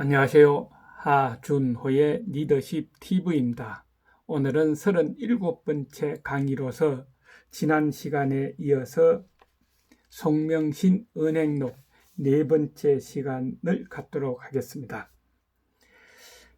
안녕하세요. 하준호의 리더십 TV입니다. 오늘은 37번째 강의로서 지난 시간에 이어서 송명신 은행록 네 번째 시간을 갖도록 하겠습니다.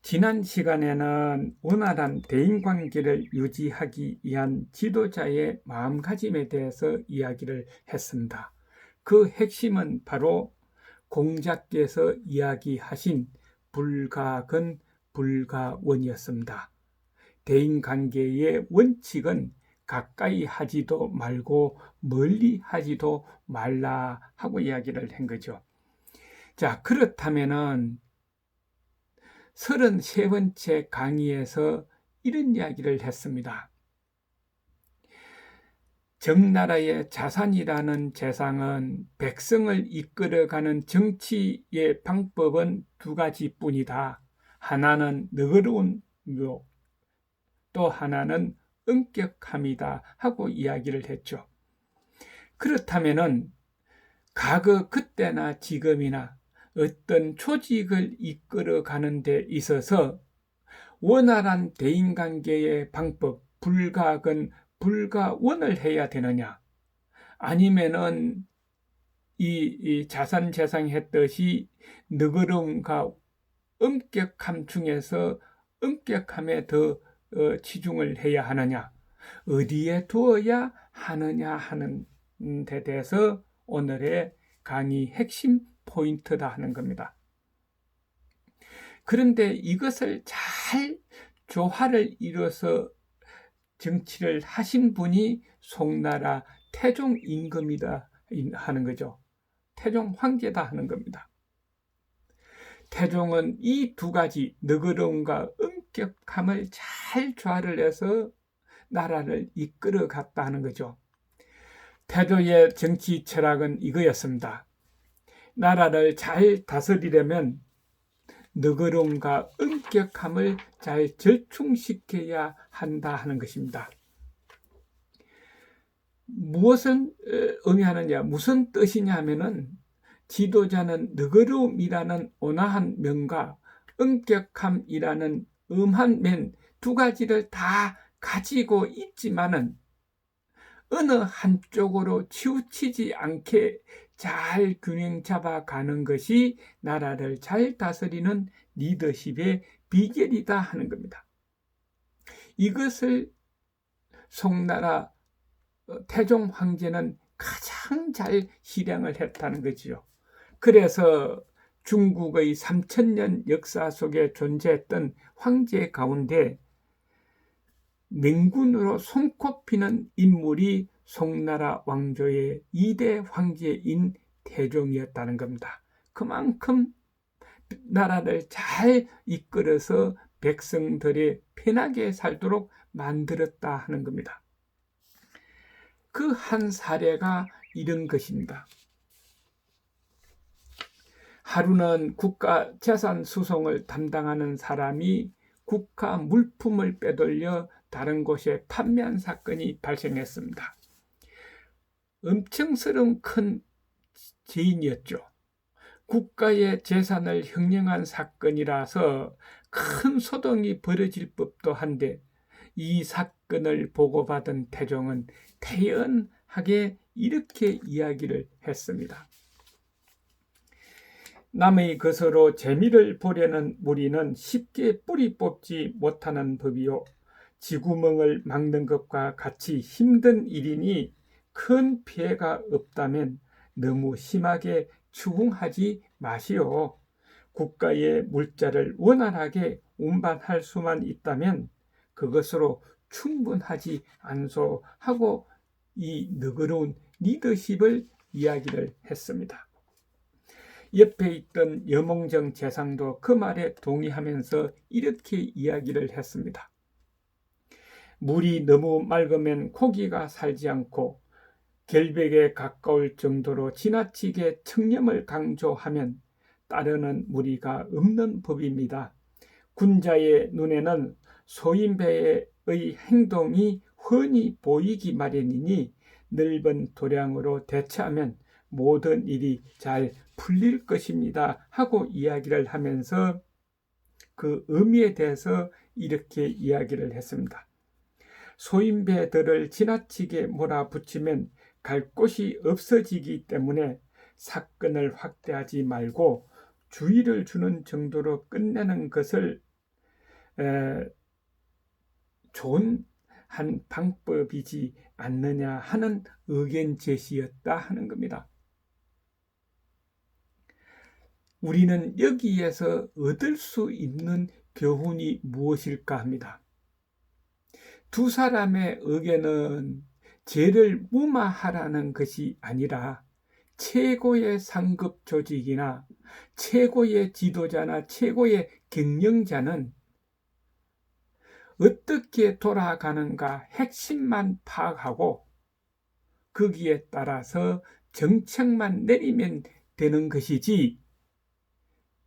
지난 시간에는 원활한 대인관계를 유지하기 위한 지도자의 마음가짐에 대해서 이야기를 했습니다. 그 핵심은 바로 공자께서 이야기하신 불가근 불가원이었습니다. 대인 관계의 원칙은 가까이 하지도 말고 멀리 하지도 말라 하고 이야기를 한 거죠. 자, 그렇다면은 33번째 강의에서 이런 이야기를 했습니다. 정나라의 자산이라는 재상은 백성을 이끌어가는 정치의 방법은 두 가지뿐이다. 하나는 너그러운 묘, 또 하나는 엄격함이다 하고 이야기를 했죠. 그렇다면은 과거 그때나 지금이나 어떤 조직을 이끌어 가는 데 있어서 원활한 대인관계의 방법, 불가근, 불가원을 해야 되느냐? 아니면은 이, 이 자산 재상 했듯이 너그러움과 엄격함 중에서 엄격함에 더 어, 치중을 해야 하느냐? 어디에 두어야 하느냐 하는 데 대해서 오늘의 강의 핵심 포인트다 하는 겁니다. 그런데 이것을 잘 조화를 이뤄서 정치를 하신 분이 송나라 태종 임금이다 하는 거죠. 태종 황제다 하는 겁니다. 태종은 이 두 가지 너그러움과 엄격함을 잘 조화를 해서 나라를 이끌어 갔다 하는 거죠. 태조의 정치 철학은 이거였습니다. 나라를 잘 다스리려면 너그러움과 엄격함을 잘 절충시켜야 한다 하는 것입니다. 무엇은 의미하느냐, 무슨 뜻이냐 하면은 지도자는 너그러움이라는 온화한 면과 엄격함이라는 음한 면 두 가지를 다 가지고 있지만은 어느 한쪽으로 치우치지 않게 잘 균형 잡아 가는 것이 나라를 잘 다스리는 리더십의 비결이다 하는 겁니다. 이것을 송나라 어, 태종 황제는 가장 잘 실행을 했다는 거지요. 그래서 중국의 3천년 역사 속에 존재했던 황제 가운데 맹군으로 손꼽히는 인물이 송나라 왕조의 2대 황제인 태종이었다는 겁니다. 그만큼 나라를 잘 이끌어서 백성들이 편하게 살도록 만들었다 하는 겁니다. 그 한 사례가 이런 것입니다. 하루는 국가 재산 수송을 담당하는 사람이 국가 물품을 빼돌려 다른 곳에 판매한 사건이 발생했습니다. 엄청스러운 큰 죄인이었죠. 국가의 재산을 횡령한 사건이라서 큰 소동이 벌어질 법도 한데 이 사건을 보고받은 태종은 태연하게 이렇게 이야기를 했습니다. 남의 것으로 재미를 보려는 무리는 쉽게 뿌리 뽑지 못하는 법이요. 지구멍을 막는 것과 같이 힘든 일이니 큰 피해가 없다면 너무 심하게 추궁하지 마시오. 국가의 물자를 원활하게 운반할 수만 있다면 그것으로 충분하지 않소 하고 이 너그러운 리더십을 이야기를 했습니다. 옆에 있던 여몽정 재상도 그 말에 동의하면서 이렇게 이야기를 했습니다. 물이 너무 맑으면 고기가 살지 않고 결백에 가까울 정도로 지나치게 청렴을 강조하면 따르는 무리가 없는 법입니다. 군자의 눈에는 소인배의 행동이 훤히 보이기 마련이니 넓은 도량으로 대처하면 모든 일이 잘 풀릴 것입니다. 하고 이야기를 하면서 그 의미에 대해서 이렇게 이야기를 했습니다. 소인배들을 지나치게 몰아붙이면 갈 곳이 없어지기 때문에 사건을 확대하지 말고 주의를 주는 정도로 끝내는 것을 에, 좋은 한 방법이지 않느냐 하는 의견 제시였다 하는 겁니다. 우리는 여기에서 얻을 수 있는 교훈이 무엇일까 합니다. 두 사람의 의견은 죄를 무마하라는 것이 아니라 최고의 상급 조직이나 최고의 지도자나 최고의 경영자는 어떻게 돌아가는가 핵심만 파악하고 거기에 따라서 정책만 내리면 되는 것이지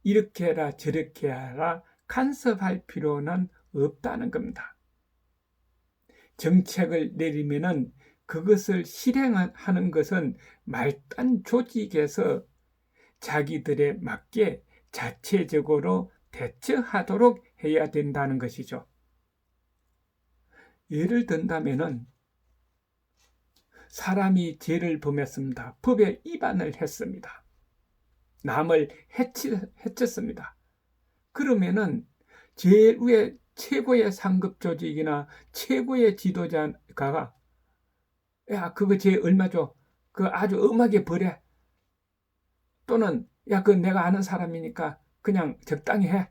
이렇게 해라 저렇게 해라 간섭할 필요는 없다는 겁니다. 정책을 내리면은 그것을 실행하는 것은 말단 조직에서 자기들에 맞게 자체적으로 대처하도록 해야 된다는 것이죠. 예를 든다면은 사람이 죄를 범했습니다. 법에 위반을 했습니다. 남을 해치, 해쳤습니다. 그러면은 위에 최고의 상급 조직이나 최고의 지도자가 야 그거 제 얼마 줘? 그 아주 엄하게 버려. 또는 야 그 내가 아는 사람이니까 그냥 적당히 해.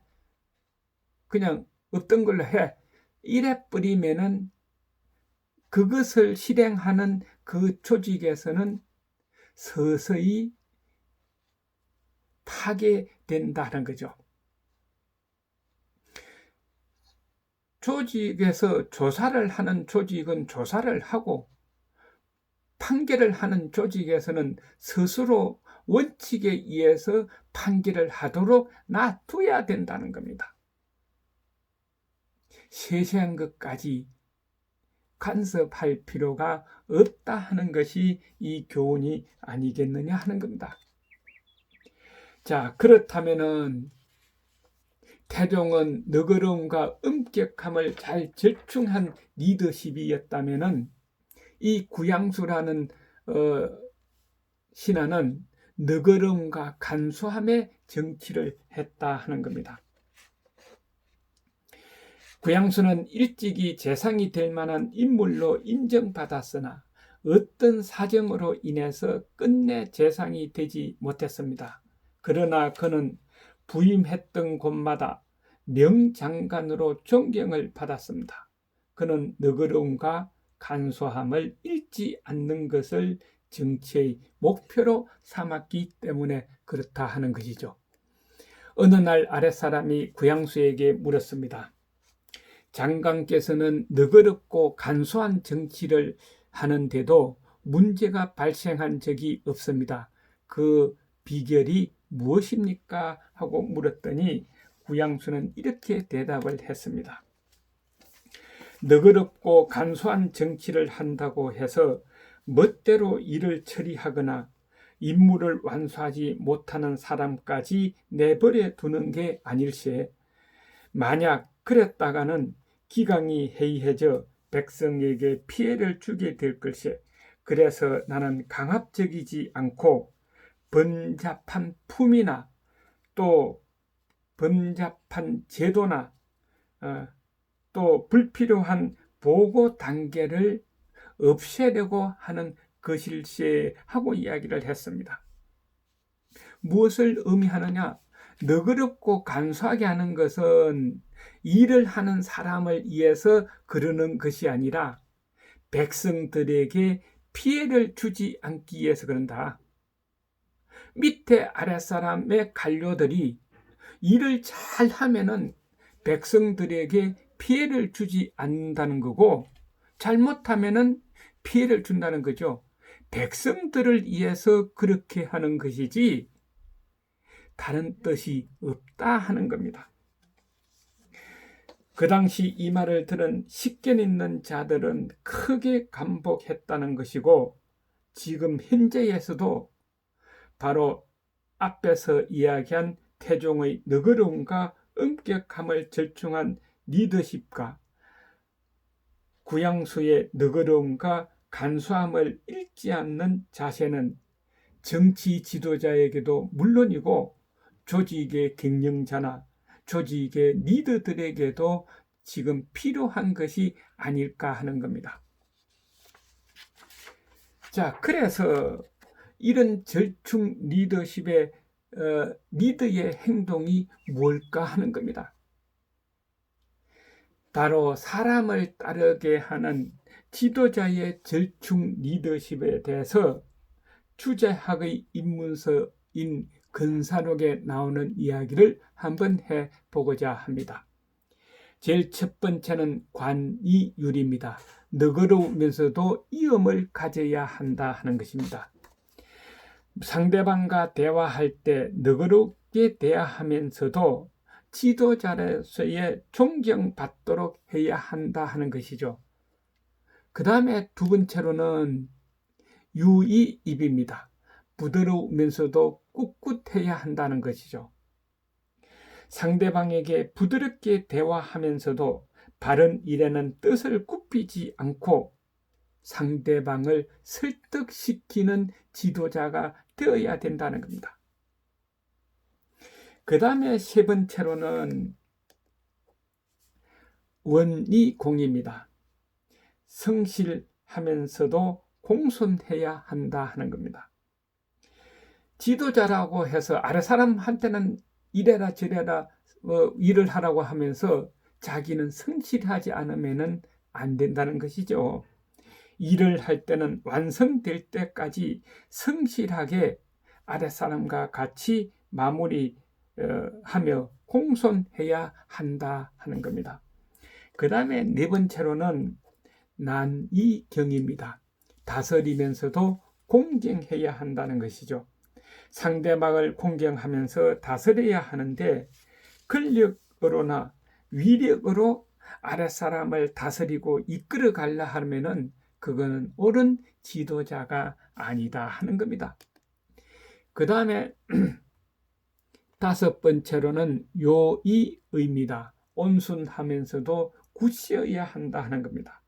그냥 없던 걸로 해. 이래 뿌리면은 그것을 실행하는 그 조직에서는 서서히 파괴된다는 거죠. 조직에서 조사를 하는 조직은 조사를 하고 판결을 하는 조직에서는 스스로 원칙에 의해서 판결을 하도록 놔둬야 된다는 겁니다. 세세한 것까지 간섭할 필요가 없다 하는 것이 이 교훈이 아니겠느냐 하는 겁니다. 자, 그렇다면은 태종은 너그러움과 엄격함을 잘 절충한 리더십이었다면은 이 구양수라는 어, 신하는 너그러움과 간소함의 정치를 했다 하는 겁니다. 구양수는 일찍이 재상이 될 만한 인물로 인정받았으나 어떤 사정으로 인해서 끝내 재상이 되지 못했습니다. 그러나 그는 부임했던 곳마다 명장관으로 존경을 받았습니다. 그는 너그러움과 간소함을 잃지 않는 것을 정치의 목표로 삼았기 때문에 그렇다 하는 것이죠. 어느 날 아랫사람이 구양수에게 물었습니다. 장관께서는 너그럽고 간소한 정치를 하는데도 문제가 발생한 적이 없습니다. 그 비결이 무엇입니까? 하고 물었더니 구양수는 이렇게 대답을 했습니다. 너그럽고 간소한 정치를 한다고 해서 멋대로 일을 처리하거나 임무를 완수하지 못하는 사람까지 내버려 두는 게 아닐세. 만약 그랬다가는 기강이 해이해져 백성에게 피해를 주게 될 것세. 그래서 나는 강압적이지 않고 번잡한 품이나 또 번잡한 제도나 어, 또 불필요한 보고 단계를 없애려고 하는 것일세 하고 이야기를 했습니다. 무엇을 의미하느냐? 너그럽고 간소하게 하는 것은 일을 하는 사람을 위해서 그러는 것이 아니라 백성들에게 피해를 주지 않기 위해서 그런다. 밑에 아랫사람의 관료들이 일을 잘 하면은 백성들에게 피해를 주지 않는다는 거고 잘못하면은 피해를 준다는 거죠. 백성들을 위해서 그렇게 하는 것이지 다른 뜻이 없다 하는 겁니다. 그 당시 이 말을 들은 식견 있는 자들은 크게 감복했다는 것이고 지금 현재에서도 바로 앞에서 이야기한 태종의 너그러움과 엄격함을 절충한 리더십과 구양수의 너그러움과 간소함을 잃지 않는 자세는 정치 지도자에게도 물론이고 조직의 경영자나 조직의 리더들에게도 지금 필요한 것이 아닐까 하는 겁니다. 자, 그래서 이런 절충 리더십의 어, 리더의 행동이 뭘까 하는 겁니다. 바로 사람을 따르게 하는 지도자의 절충 리더십에 대해서 주제학의 입문서인 근사록에 나오는 이야기를 한번 해 보고자 합니다. 제일 첫 번째는 관이율입니다. 너그러우면서도 이음을 가져야 한다 하는 것입니다. 상대방과 대화할 때 너그럽게 대화하면서도 지도자로서의 존경받도록 해야 한다 하는 것이죠. 그 다음에 두 번째로는 유의입입니다. 부드러우면서도 꿋꿋해야 한다는 것이죠. 상대방에게 부드럽게 대화하면서도 바른 일에는 뜻을 굽히지 않고 상대방을 설득시키는 지도자가 되어야 된다는 겁니다. 그 다음에 세 번째로는 원리 공입니다. 성실하면서도 공손해야 한다 하는 겁니다. 지도자라고 해서 아래 사람한테는 이래라 저래라 어, 일을 하라고 하면서 자기는 성실하지 않으면 안 된다는 것이죠. 일을 할 때는 완성될 때까지 성실하게 아랫사람과 같이 마무리하며 공손해야 한다 하는 겁니다. 그 다음에 네 번째로는 난이경입니다. 다스리면서도 공경해야 한다는 것이죠. 상대방을 공경하면서 다스려야 하는데 근력으로나 위력으로 아랫사람을 다스리고 이끌어 가려 하면은 그거는 옳은 지도자가 아니다 하는 겁니다. 그 다음에 다섯 번째로는 요의입니다. 온순하면서도 굳이어야 한다 하는 겁니다.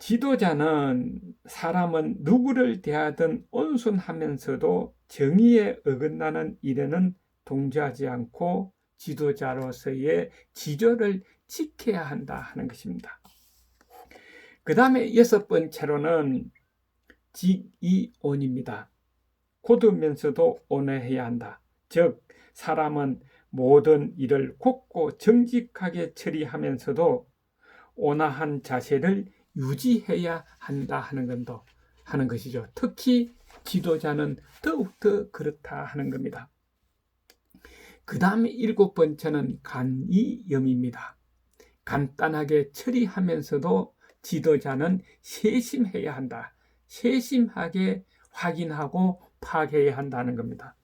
지도자는 사람은 누구를 대하든 온순하면서도 정의에 어긋나는 일에는 동조하지 않고 지도자로서의 지조를 지켜야 한다 하는 것입니다. 그 다음에 여섯 번째로는 직이온입니다. 고두면서도 온화해야 한다. 즉, 사람은 모든 일을 곱고 정직하게 처리하면서도 온화한 자세를 유지해야 한다 하는 건도 하는 것이죠. 특히 지도자는 더욱더 그렇다 하는 겁니다. 그 다음에 일곱 번째는 간이염입니다. 간단하게 처리하면서도 지도자는 세심해야 한다. 세심하게 확인하고 파악해야 한다는 겁니다.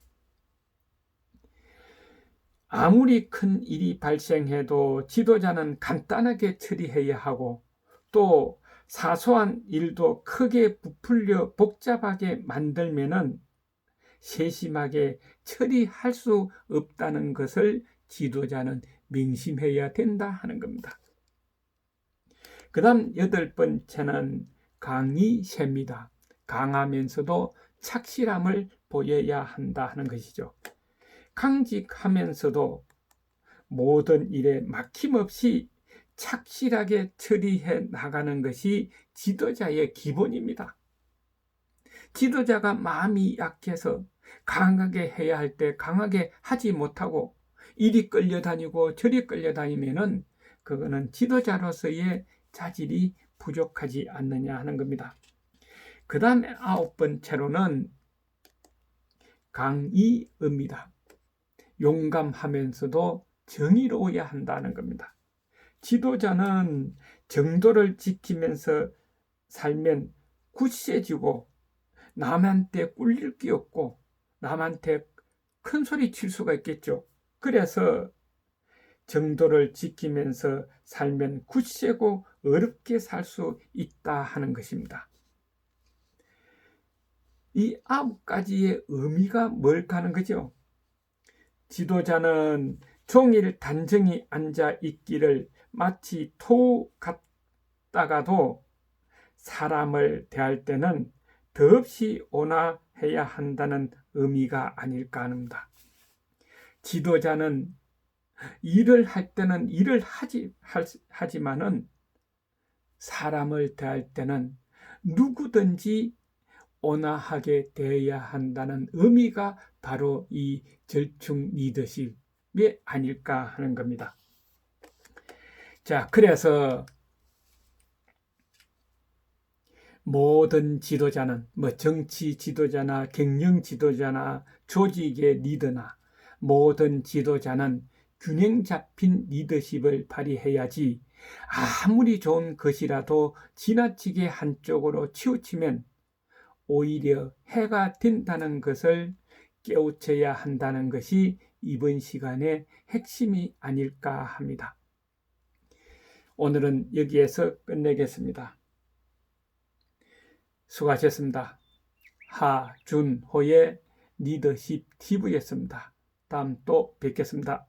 아무리 큰 일이 발생해도 지도자는 간단하게 처리해야 하고 또 사소한 일도 크게 부풀려 복잡하게 만들면은 세심하게 처리할 수 없다는 것을 지도자는 명심해야 된다 하는 겁니다. 그 다음 여덟 번째는 강의세입니다. 강하면서도 착실함을 보여야 한다 하는 것이죠. 강직하면서도 모든 일에 막힘없이 착실하게 처리해 나가는 것이 지도자의 기본입니다. 지도자가 마음이 약해서 강하게 해야 할 때 강하게 하지 못하고 이리 끌려다니고 저리 끌려다니면은 그거는 지도자로서의 자질이 부족하지 않느냐 하는 겁니다. 그 다음에 아홉 번째로는 강의입니다. 용감하면서도 정의로워야 한다는 겁니다. 지도자는 정도를 지키면서 살면 굳세지고 남한테 꿀릴 게 없고 남한테 큰 소리 칠 수가 있겠죠. 그래서 정도를 지키면서 살면 굳세고 어렵게 살 수 있다 하는 것입니다. 이 아홉 가지의 의미가 뭘까 하는 거죠. 지도자는 종일 단정히 앉아 있기를 마치 토 같다가도 사람을 대할 때는 더없이 온화해야 한다는 의미가 아닐까 합니다. 지도자는 일을 할 때는 일을 하지, 하지만은 사람을 대할 때는 누구든지 온화하게 대해야 한다는 의미가 바로 이 절충 리더십이 아닐까 하는 겁니다. 자, 그래서 모든 지도자는 뭐 정치 지도자나 경영 지도자나 조직의 리더나 모든 지도자는 균형 잡힌 리더십을 발휘해야지 아무리 좋은 것이라도 지나치게 한쪽으로 치우치면 오히려 해가 된다는 것을 깨우쳐야 한다는 것이 이번 시간의 핵심이 아닐까 합니다. 오늘은 여기에서 끝내겠습니다. 수고하셨습니다. 하준호의 리더십 TV였습니다. 다음 또 뵙겠습니다.